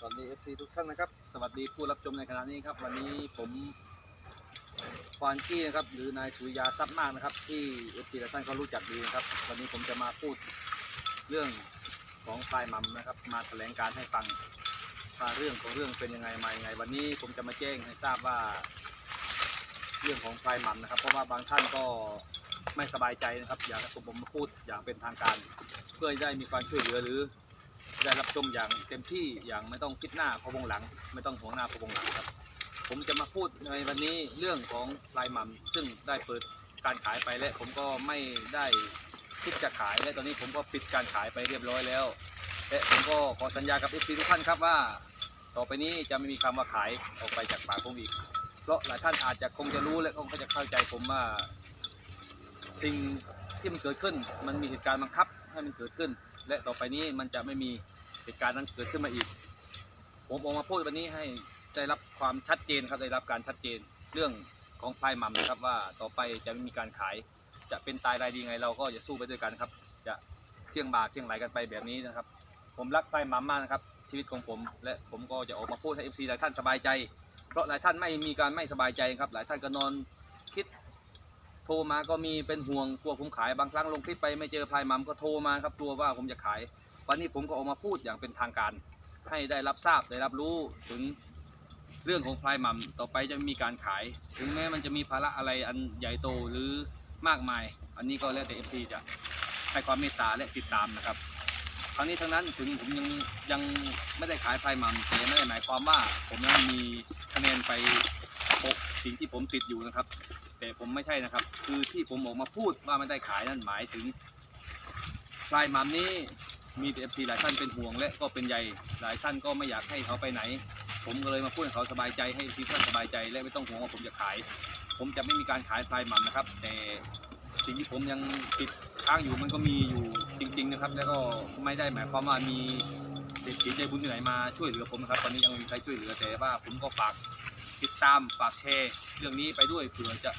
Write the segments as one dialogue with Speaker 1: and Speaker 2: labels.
Speaker 1: สวัสดีเอฟซีทุกท่านนะครับ สวัสดีผู้รับชมในขณะนี้ครับ วันนี้ผมควานกี้นะครับ หรือนายสุริยาทรัพย์มากนะครับ ที่เอฟซีหลายท่านเขารู้จักดีนะครับ วันนี้ผมจะมาพูดเรื่องของพายมัมนะครับ มาแถลงการให้ฟังว่าเรื่องของเรื่องเป็นยังไงมายังไง วันนี้ผมจะมาแจ้งให้ทราบว่า เรื่องของพายมัมนะครับ เพราะว่าบางท่านก็ไม่สบายใจนะครับ อยากให้ผมมาพูดอย่างเป็นทางการ เพื่อได้มีความช่วยเหลือหรือ ได้รับชมอย่างเต็มที่อย่างไม่ต้องคิดหน้าพะวงหลัง ไม่ต้องห่วงหน้าพะวงหลังครับ ผมจะมาพูดในวันนี้เรื่องของลายหมัมซึ่งได้เปิดการขายไปและผมก็ไม่ได้คิดจะขายและตอนนี้ผมก็ปิดการขายไปเรียบร้อยแล้ว และผมก็ขอสัญญากับเอฟซีทุกท่านครับว่า ต่อไปนี้จะไม่มีคำว่าขายออกไปจากปากผมอีก เพราะหลายท่านอาจจะคงจะรู้และคงจะเข้าใจผมว่า สิ่งที่มันเกิดขึ้น มันมีเหตุการณ์บังคับให้มันเกิดขึ้น และต่อไปนี้มันจะไม่มีเหตุการณ์นั้นเกิดขึ้นมาอีก ผมออกมาพูดวันนี้ให้ได้รับความชัดเจนครับได้รับการชัดเจนเรื่องของพายหมัมนะครับว่าต่อไปจะไม่มีการขาย จะเป็นตายรายดีไงเราก็จะสู้ไปด้วยกันครับ จะเที่ยงบาเที่ยงไหลกันไปแบบนี้นะครับ ผมรักพายหมัมมากนะครับชีวิตของผม และผมก็จะออกมาพูดให้เอฟซีหลายท่านสบายใจ เพราะหลายท่านไม่มีการไม่สบายใจครับ หลายท่านก็นอน โทรมาก็มีเป็นห่วงกลัวผมขายบางครั้งลงคลิปไปไม่เจอพลายมัมก็โทรมาครับกลัวว่าผมจะขาย วันนี้ผมก็ออกมาพูดอย่างเป็นทางการ ให้ได้รับทราบได้รับรู้ถึงเรื่องของพลายมัมต่อไปจะมีการขาย ถึงแม้มันจะมีภาระอะไรอันใหญ่โตหรือมากมาย อันนี้ก็แล้วแต่เอฟซีจะให้ความเมตตาและติดตามนะครับครั้งนี้ทั้งนั้นถึงผมยังยังไม่ได้ขายพลายมัมแต่ไม่ได้หมายความว่าผมนั้นมีคะแนนไปปกสิ่งที่ผมติดอยู่นะครับ แต่ผมไม่ใช่นะครับ คือที่ผมออกมาพูดว่าไม่ได้ขายนั่นหมายถึงพลายหมัมนี้มีเอฟซีหลายท่านเป็นห่วงและก็เป็นใยหลายท่านก็ไม่อยากให้เขาไปไหน ผมก็เลยมาพูดให้เขาสบายใจให้ที่ท่านสบายใจและไม่ต้องห่วงว่าผมจะขาย ผมจะไม่มีการขายพลายหมัมนะครับ แต่สิ่งที่ผมยังติดค้างอยู่มันก็มีอยู่จริง ๆนะครับ แล้วก็ไม่ได้หมายความว่ามีเศรษฐีใจบุญที่ไหนมาช่วยเหลือผมนะครับ ตอนนี้ยังไม่มีใครช่วยเหลือแต่ว่าผมก็ฝาก ติดตามฝากแชร์เรื่องนี้ไปด้วยเผื่อจะ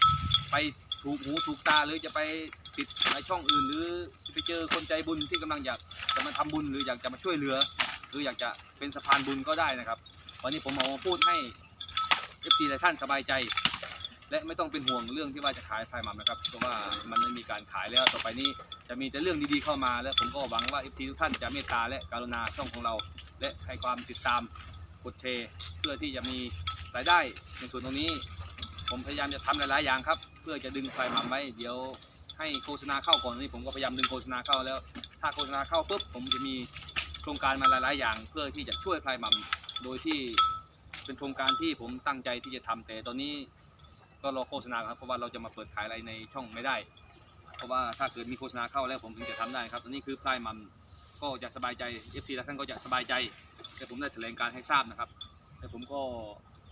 Speaker 1: ไปถูกหูถูกตาหรือจะไปติดในช่องอื่น หรือจะไปเจอคนใจบุญที่กำลังอยากจะมาทำบุญหรืออยากจะมาช่วยเหลือ หรืออยากจะเป็นสะพานบุญก็ได้นะครับ วันนี้ผมเอามาพูดให้เอฟซีหลายท่านสบายใจ และไม่ต้องเป็นห่วงเรื่องที่ว่าจะขายพายหมัมนะครับเพราะว่ามันไม่มีการขายแล้วต่อไปนี้จะมีแต่เรื่องดีๆเข้ามา และผมก็หวังว่าเอฟซีทุกท่านจะเมตตาและกรุณาช่องของเรา และให้ความติดตามกดแชร์เพื่อที่จะมี รายได้ในส่วนตรงนี้ ผมพยายามจะทำหลาย ๆ อย่างครับ เพื่อจะดึงไฟมาไว้เดี๋ยวให้โฆษณาเข้าก่อนนี่ผมก็พยายามดึงโฆษณาเข้าแล้ว ถ้าโฆษณาเข้าปุ๊บผมจะมีโครงการมาหลาย ๆ อย่าง เพื่อที่จะช่วยไฟหมัมโดยที่เป็นโครงการที่ผมตั้งใจที่จะทำแต่ตอนนี้ก็รอโฆษณาครับเพราะว่าเราจะมาเปิดขายอะไรในช่องไม่ได้ เพราะว่าถ้าเกิดมีโฆษณาเข้าแล้วผมถึงจะทำได้ครับตอนนี้คือพลายหมัมก็จะสบายใจ FC และท่านก็จะสบายใจ แต่ผมได้แถลงการให้ทราบนะครับ แต่ผมก็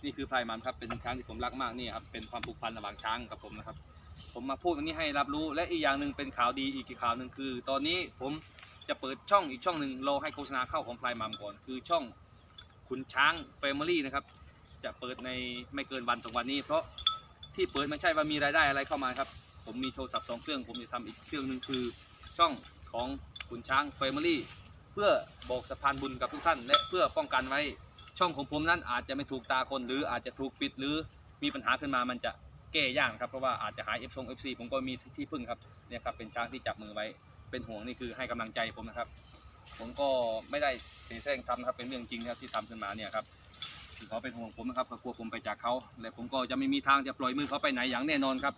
Speaker 1: นี่คือพายมันครับเป็นช้างที่ผมรักมากนี่ครับเป็นความผูกพันระหว่างช้างกับผมนะครับ ผมมาพูดตรงนี้ให้รับรู้และอีกอย่างหนึ่งเป็นข่าวดีอีกข่าวหนึ่งคือ ตอนนี้ผมจะเปิดช่องอีกช่องหนึ่งรอให้โฆษณาเข้าของพายมัมก่อน คือช่องขุนช้างแฟมิลี่นะครับจะเปิดในไม่เกินวันสองวันนี้ เพราะที่เปิดไม่ใช่ว่ามีรายได้อะไรเข้ามาครับผมมีโทรศัพท์สองเครื่องผมจะทำอีกเครื่องหนึ่งคือช่องของขุนช้างแฟมิลี่เพื่อบอกสะพานบุญกับทุกท่าน และเพื่อป้องกันไว้ ช่องของผมนั้นอาจจะไม่ถูกตาคนหรืออาจจะถูกปิดหรือมีปัญหาขึ้นมามันจะแก้ยากครับเพราะว่าอาจจะหาย F ทรง FC ผมก็มีที่พึ่งครับเนี่ยครับเป็นช้างที่จับมือไว้เป็นห่วงนี่คือให้กำลังใจผมนะครับ ผมก็ไม่ได้เสแสร้งทำครับเป็นเรื่องจริงครับที่ทำขึ้นมาเนี่ยครับเขาเป็นห่วงผมนะครับกลัวผมไปจากเขาและผมก็จะไม่มีทางจะปล่อยมือเขาไปไหนอย่างแน่นอนครับ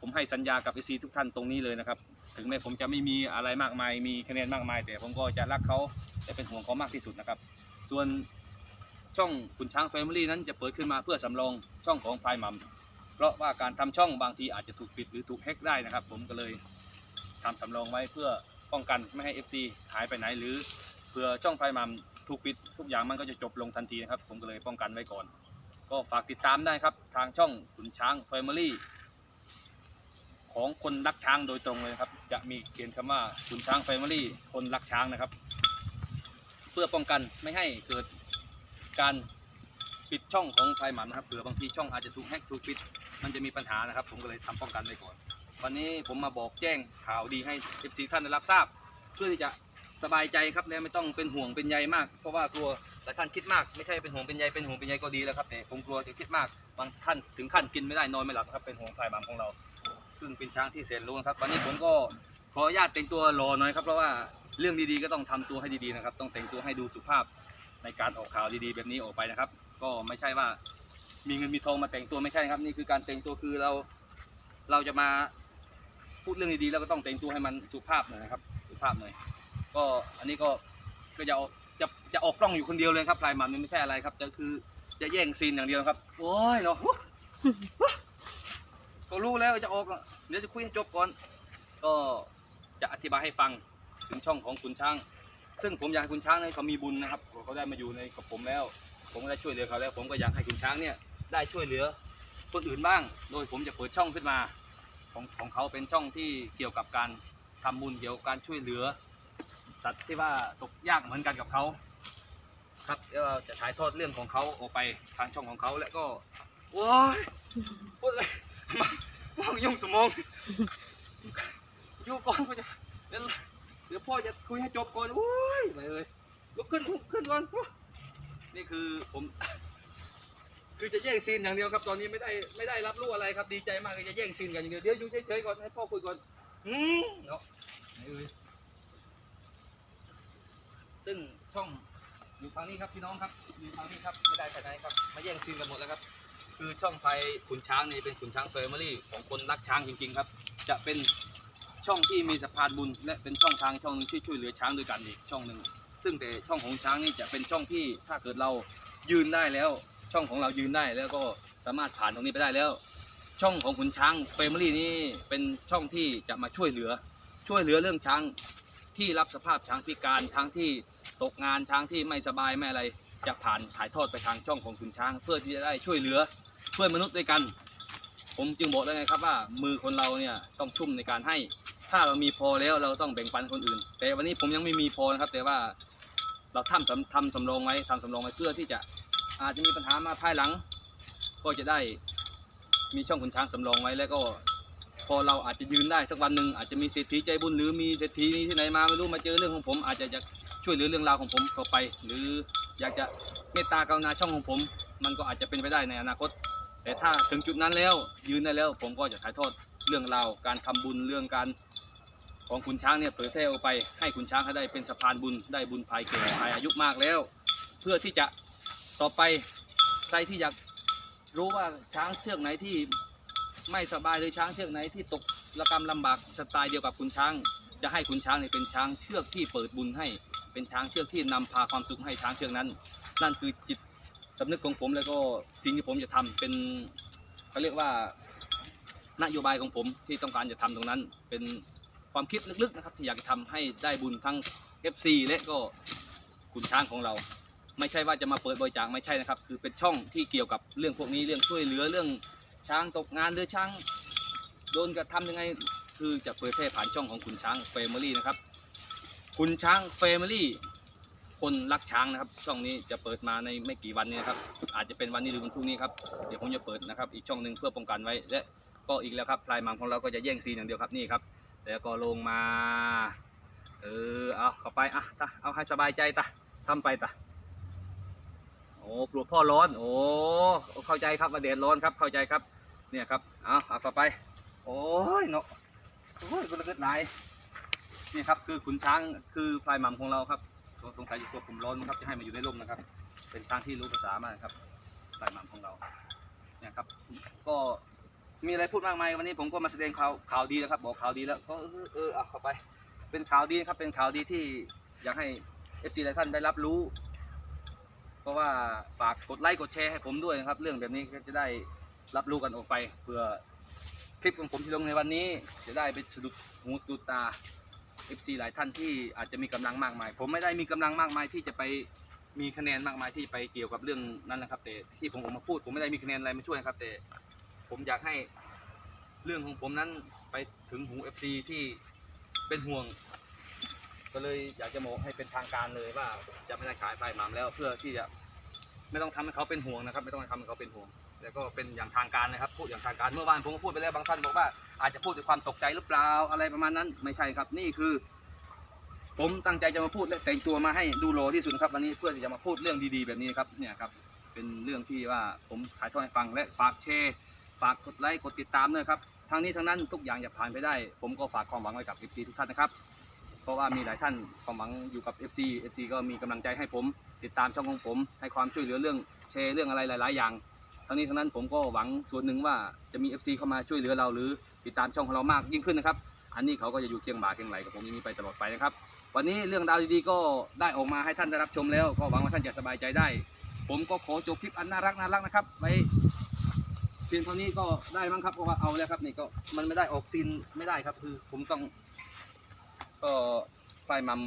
Speaker 1: ผมให้สัญญากับ FC ทุกท่านตรงนี้เลยนะครับ ถึงแม้ผมจะไม่มีอะไรมากมาย มีคะแนนมากมาย แต่ผมก็จะรักเขาและเป็นห่วงเขามากที่สุดนะครับ ส่วน ช่องขุนช้างแฟมิลี่นั้นจะเปิดขึ้นมาเพื่อสำรองช่องของพายมัมเพราะว่าการทำช่องบางทีอาจจะถูกปิดหรือถูกแฮ็กได้นะครับ ผมก็เลยทำสำรองไว้เพื่อป้องกันไม่ให้ FC หายไปไหนหรือเผื่อช่องพลายมัมถูกปิดทุกอย่างมันก็จะจบลงทันทีนะครับ ผมก็เลยป้องกันไว้ก่อน ก็ฝากติดตามได้ครับ ทางช่องขุนช้างแฟมิลี่ของคนรักช้างโดยตรงเลยครับ จะมีเขียนคำว่าขุนช้างแฟมิลี่คนรักช้างนะครับ เพื่อป้องกันไม่ให้เกิด การปิดช่องของพลายหมันนะครับเผื่อบางทีช่องอาจจะถูกแฮกถูกปิด มันจะมีปัญหานะครับ ผมก็เลยทำป้องกันไว้ก่อน วันนี้ผมมาบอกแจ้งข่าวดีให้ FC ท่านได้รับทราบ เพื่อที่จะสบายใจครับและไม่ต้องเป็นห่วงเป็นใยมาก เพราะว่ากลัวหลายท่านคิดมากไม่ใช่เป็นห่วงเป็นใยเป็นห่วงเป็นใยก็ดีแล้วครับแต่ผมกลัวจะคิดมากบางท่านถึงขั้นกินไม่ได้นอนไม่หลับครับเป็นห่วงพลายบางของเราซึ่งเป็นช้างที่แสนรู้นะครับวันนี้ผมก็ขออนุญาตแต่งตัวรอหน่อยครับเพราะว่าเรื่องดีๆก็ต้องทำตัวให้ดีๆนะครับ ต้องแต่งตัวให้ดูสุภาพ ในการออกข่าวดีๆ แบบนี้ออกไปนะครับ ก็ไม่ใช่ว่ามีเงินมีทองมาแต่งตัวไม่ใช่ครับ นี่คือการแต่งตัวคือเราเราจะมาพูดเรื่องดีๆแล้วก็ต้องแต่งตัวให้มันสุภาพหน่อยนะครับ สุภาพหน่อยก็อันนี้ก็ก็จะจะจะออกกล้องอยู่คนเดียวเลยครับพลายมันไม่ใช่อะไรครับจะคือจะแย่งซีนอย่างเดียวครับ โอ้ยเนาะก็รู้แล้วจะออกเดี๋ยวจะคุยให้จบก่อน ก็จะอธิบายให้ฟังถึงช่องของคุณช้าง ซึ่งผมอยากให้คุณช้างเนี่ยเขามีบุญนะครับเขาได้มาอยู่ในกับผมแล้ว ผมก็ได้ช่วยเหลือเขาแล้ว ผมก็อยากให้คุณช้างเนี่ยได้ช่วยเหลือคนอื่นบ้าง โดยผมจะเปิดช่องขึ้นมา ของของเขาเป็นช่องที่เกี่ยวกับการทำบุญเกี่ยวกับการช่วยเหลือสัตว์ที่ว่าตกยากเหมือนกันกับเขาครับเดี๋ยวเราจะถ่ายทอดเรื่องของเขาออกไปทางช่องของเขาและก็โอ้ยพูดเลยมาว่างยุ่งสมองอยู่ก่อนก็จะเดี๋ยว ดี๋ยวพ่อจะคุยให้จบก่อนโอ้ยไปเลยลุกขึ้นลุกขึ้นก่อนนี่คือผม คือจะแย่งซีนอย่างเดียวครับ ตอนนี้ไม่ได้ไม่ได้รับรู้อะไรครับ ดีใจมากเลยจะแย่งซีนกันอย่างเดียวเดี๋ยวอยู่เฉยๆก่อนให้พ่อคุยก่อนอืมเนาะไหนเอ่ยซึ่งช่องอยู่ทางนี้ครับพี่น้องครับอยู่ทางนี้ครับไม่ได้ไปไหนครับมาแย่งซีนกันหมดแล้วครับ คือช่องไฟขุนช้างนี่เป็นขุนช้างแฟอร์มิลี่ของคนรักช้างจริงๆครับ จะเป็น ช่องที่มีสะพานบุญ และเป็นช่องทางช่องหนึงที่ช่วยเหลือช้างด้วยกันอีกช่องหนึ่งซึ่งแต่ช่องของช้างนี่จะเป็นช่องที่ถ้าเกิดเรายืนได้แล้ว ช่องของเรายืนได้แล้วก็สามารถผ่านตรงนี้ไปได้แล้ว ช่องของขุนช้างแฟมิลี่นี่เป็นช่องที่จะมาช่วยเหลือ ช่วยเหลือเรื่องช้างที่รับสภาพช้างพิการช้างที่ตกงานช้างที่ไม่สบายไม่อะไร จะผ่านถ่ายทอดไปทางช่องของขุนช้าง เพื่อที่จะได้ช่วยเหลือเพื่อนมนุษย์ด้วยกัน ผมจึงบอกแล้วไงครับว่ามือคนเราเนี่ยต้องชุ่มในการให้ ถ้าเรามีพอแล้วเราต้องแบ่งปันคนอื่น แต่วันนี้ผมยังไม่มีพอนะครับ แต่ว่าเราทำสำทำสำรองไว้ทำสำรองไว้เพื่อที่จะอาจจะมีปัญหามาภายหลัง ก็จะได้มีช่องขุนช้างสำรองไว้แล้วก็ พอเราอาจจะยืนได้สักวันหนึ่งอาจจะมีเศรษฐีใจบุญหรือมีเศรษฐีนี่ที่ไหนมาไม่รู้มาเจอเรื่องของผม อาจจะอยากช่วยเหลือเรื่องราวของผมเข้าไป หรืออยากจะเมตตากรุณาช่องของผม มันก็อาจจะเป็นไปได้ในอนาคต แต่ถ้าถึงจุดนั้นแล้วยืนได้แล้วผมก็จะถ่ายทอดเรื่องราวการทำบุญเรื่องการ ของคุณช้างเนี่ยเผยแพร่ออกไป ให้คุณช้างเขาได้เป็นสะพานบุญได้บุญภายแก่ภายอายุมากแล้ว เพื่อที่จะต่อไปใครที่อยากรู้ว่าช้างเชือกไหนที่ไม่สบายหรือช้างเชือกไหนที่ตกระกรรมลำบากสไตล์เดียวกับคุณช้าง จะให้คุณช้างเนี่ยเป็นช้างเชือกที่เปิดบุญให้ เป็นช้างเชือกที่นำพาความสุขให้ช้างเชือกนั้น นั่นคือจิตสำนึกของผมแล้วก็สิ่งที่ผมจะทำเป็นเขาเรียกว่านโยบายของผมที่ต้องการจะทำตรงนั้นเป็น ความคิดลึกๆนะครับที่อยากจะทำให้ได้บุญทั้ง FC และก็คุณช้างของเรา ไม่ใช่ว่าจะมาเปิดบริจาคไม่ใช่นะครับ คือเป็นช่องที่เกี่ยวกับเรื่องพวกนี้เรื่องช่วยเหลือเรื่องช้างตกงานหรือช้างโดนกระทำยังไงคือจะเผยแพร่ผ่านช่องของคุณช้างเฟมิลี่นะครับ คุณช้างเฟมิลี่คนรักช้างนะครับ ช่องนี้จะเปิดมาในไม่กี่วันนี้นะครับ อาจจะเป็นวันนี้หรือวันพรุ่งนี้ครับเดี๋ยวผมจะเปิดนะครับ อีกช่องหนึ่งเพื่อป้องกันไว้และก็อีกแล้วครับพลายมังของเราก็จะแย่งซีนอย่างเดียวครับนี่ครับ แล้วก็ลงมา เออ เอาเข้าไป อะตาเอาให้สบายใจตาทำไปตาโอ้กลัวพ่อร้อน โอ้เข้าใจครับว่าแดดร้อนครับ เข้าใจครับ เนี่ยครับ เอาเอาเข้าไป โอ้ยเนาะโอ้ยก็ระเกิดไหลายนี่ครับ คือขุนช้าง คือพลายหม่ำของเราครับสงสงสัยอยู่ตัวผมร้อนครับ จะให้มาอยู่ในร่มนะครับ เป็นช้างที่รู้ภาษามากครับ พลายหม่ำของเรา เนี่ยครับ ก็ มีอะไรพูดมากมายวันนี้ผมก็มาแสดงข่าวข่าวดีแล้วครับ บอกข่าวดีแล้วก็เออเออเอาเข้าไป เป็นข่าวดีนะครับเป็นข่าวดีที่อยากให้เอฟซีหลายท่านได้รับรู้ เพราะว่าฝากกดไลค์กดแชร์ให้ผมด้วยนะครับ เรื่องแบบนี้ก็จะได้รับรู้กันออกไปเพื่อคลิปของผมที่ลงในวันนี้ จะได้ไปสะดุดหูสะดุดตา FC หลายท่านที่อาจจะมีกำลังมากมาย ผมไม่ได้มีกำลังมากมายที่จะไปมีคะแนนมากมายที่ไปเกี่ยวกับเรื่องนั้นนะครับ แต่ที่ผมออกมาพูดผมไม่ได้มีคะแนนอะไรมาช่วยนะครับแต่ ผมอยากให้เรื่องของผมนั้นไปถึงหู FC ที่เป็นห่วง ก็เลยอยากจะบอกให้เป็นทางการเลยว่าจะไม่ได้ขายไฟหมามแล้วเพื่อที่จะไม่ต้องทำให้เขาเป็นห่วงนะครับ ไม่ต้องทำให้เขาเป็นห่วงแล้วก็เป็นอย่างทางการนะครับพูดอย่างทางการเมื่อวานผมก็พูดไปแล้วบางท่านบอกว่าอาจจะพูดด้วยความตกใจหรือเปล่าอะไรประมาณนั้นไม่ใช่ครับนี่คือ ผมตั้งใจจะมาพูดและแต่งตัวมาให้ดูโลที่สุดครับวันนี้เพื่อที่จะมาพูดเรื่องดีๆ แบบนี้ครับเนี่ยครับเป็นเรื่องที่ว่าผมถ่ายทอดให้ฟังและฝากแชร์ ฝากกดไลค์กดติดตามด้วยครับทั้งนี้ทั้งนั้นทุกอย่างอย่าผ่านไปได้ ผมก็ฝากความหวังไว้กับ FC ทุกท่านนะครับ เพราะว่ามีหลายท่านความหวังอยู่กับ FC FC ก็มีกำลังใจให้ผม ติดตามช่องของผม ให้ความช่วยเหลือเรื่องแชร์เรื่องอะไรหลาย ๆ อย่าง ทั้งนี้ทั้งนั้นผมก็หวังส่วนหนึ่งว่าจะมี FC เข้ามาช่วยเหลือเราหรือติดตามช่องของเรามากยิ่งขึ้นนะครับ อันนี้เขาก็จะอยู่เคียงบ่าเคียงไหลกับผมอย่างนี้ไปตลอดไปนะครับ วันนี้เรื่องราวดีๆก็ได้ออกมาให้ท่านได้รับชมแล้ว ก็หวังว่าท่านจะสบายใจได้ ผมก็ขอจบคลิปอันน่ารักน่ารักนะครับไว้ เพียงเท่านี้ก็ได้มั้งครับเพราะว่าเอาแล้วครับนี่ก็มันไม่ได้ออกซีนไม่ได้ครับคือผมต้อง ก็ฝ่ายมัม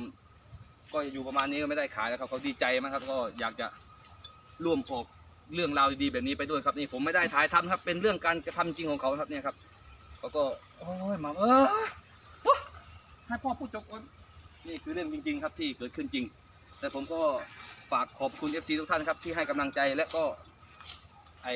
Speaker 1: ก็อยู่ประมาณนี้ก็ไม่ได้ขายแล้วครับเขาดีใจมากครับ ก็อยากจะร่วมออกเรื่องราวดีๆแบบนี้ไปด้วยครับ นี่ผมไม่ได้ถ่ายทำครับ เป็นเรื่องการกระทำจริงของเขาครับเนี่ยครับเขาก็โอ้ยมัมเออให้พ่อพูดจบก่อนนี่คือเรื่องจริง ๆ ครับที่เกิดขึ้นจริง แต่ผมก็ฝากขอบคุณ FC ทุกท่านครับที่ให้กำลังใจและก็ ไอ